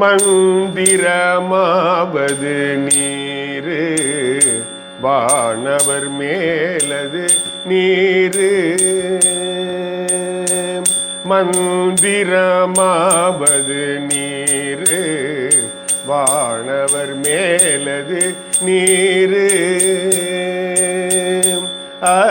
மந்திரமாவது நீரு வானவர் மேலது நீரு. மந்திரமாவது நீரு வானவர் மேலது நீரு. ஆ,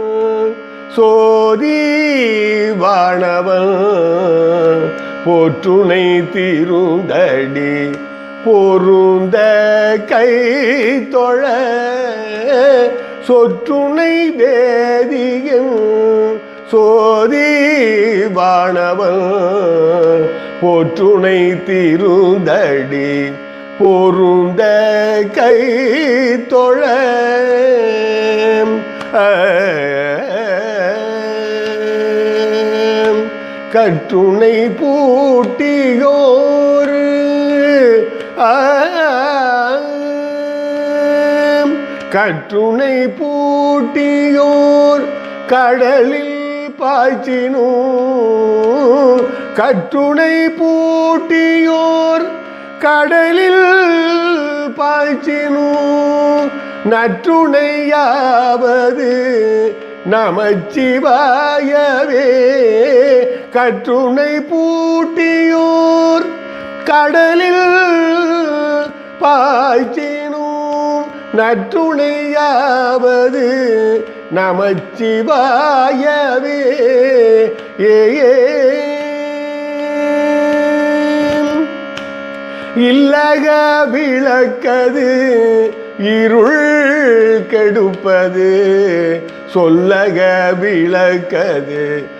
சோதி வாணவன் போற்றுணை திருந்தடி பொருந்த கை தொழ சொற்றுணை வேதியன் சோதி வாணவன் போற்றுணை திருந்தடி பொருந்த கை தொழ. கற்றுணை பூட்டியோரு. கற்றுணை பூட்டியோர் கடலில் பாய்ச்சினோ. கற்றுணை பூட்டியோர் கடலில் பாய்ச்சினோ. நற்றுணையாவது நமச்சிவாயவே. கற்றுணை பூட்டியூர் கடலில் பாய்ச்சினும். நற்றுணையாவது நமச்சிவாயவே. ஏ இல்லக விளக்கது இருள் கெடுப்பது. சொல்லக விளக்கது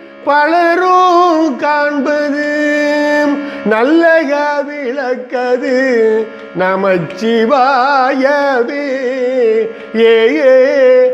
பலரும் காண்பது நல்லக விளக்கது நமச்சிவாயவே. ஏ ஏ.